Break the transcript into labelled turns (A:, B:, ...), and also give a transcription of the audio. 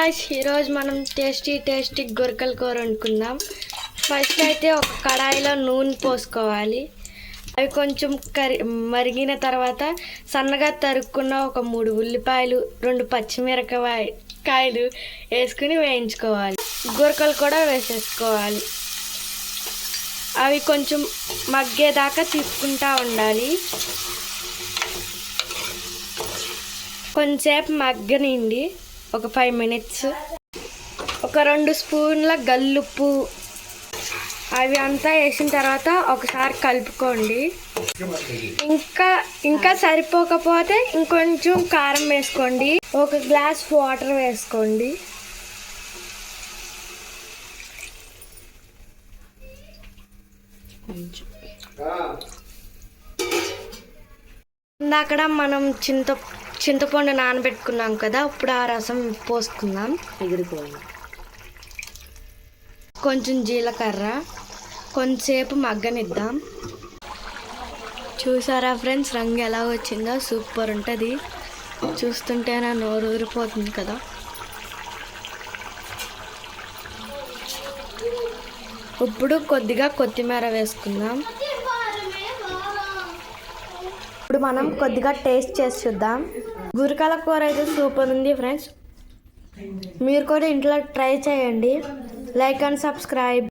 A: Guys ఈరోజు మనం tasty tasty గొరకల కూర వండుకుందాం. ఫస్ట్ అయితే ఒక కడాయిలో నూనె పోసుకోవాలి. అవి కొంచెం కరి మరిగిన తర్వాత సన్నగా తరుక్కున్న ఒక మూడు ఉల్లిపాయలు రెండు పచ్చిమిరకాయ కాయలు వేసుకుని వేయించుకోవాలి. గొరకలు కూడా వేసేసుకోవాలి. అవి కొంచెం మగ్గేదాకా తీసుకుంటా ఉండాలి. కొంచెంసేపు మగ్గనిండి ఒక ఫైవ్ మినిట్స్ ఒక రెండు స్పూన్ల గల్లుప్పు. అవి అంతా వేసిన తర్వాత ఒకసారి కలుపుకోండి. ఇంకా ఇంకా సరిపోకపోతే ఇంకొంచెం కారం వేసుకోండి. ఒక గ్లాస్ వాటర్ వేసుకోండి. ఇందాకడ మనం చింత చింతపండు నానబెట్టుకున్నాం కదా ఇప్పుడు ఆ రసం పోసుకుందాం.
B: ఎగిరిపోయింది
A: కొంచెం జీలకర్ర కొంచెంసేపు మగ్గనిద్దాం. చూసారా ఫ్రెండ్స్ రంగు ఎలా వచ్చిందో? సూపర్ ఉంటుంది. చూస్తుంటే నా నోరు ఊరిపోతుంది కదా. ఇప్పుడు కొద్దిగా కొత్తిమీర వేసుకుందాం. ఇప్పుడు మనం కొద్దిగా టేస్ట్ చేసి చూద్దాం. గురికాల కూర అయితే సూపర్ ఉంది ఫ్రెండ్స్. మీరు కూడా ఇంట్లో ట్రై చేయండి. Like and subscribe.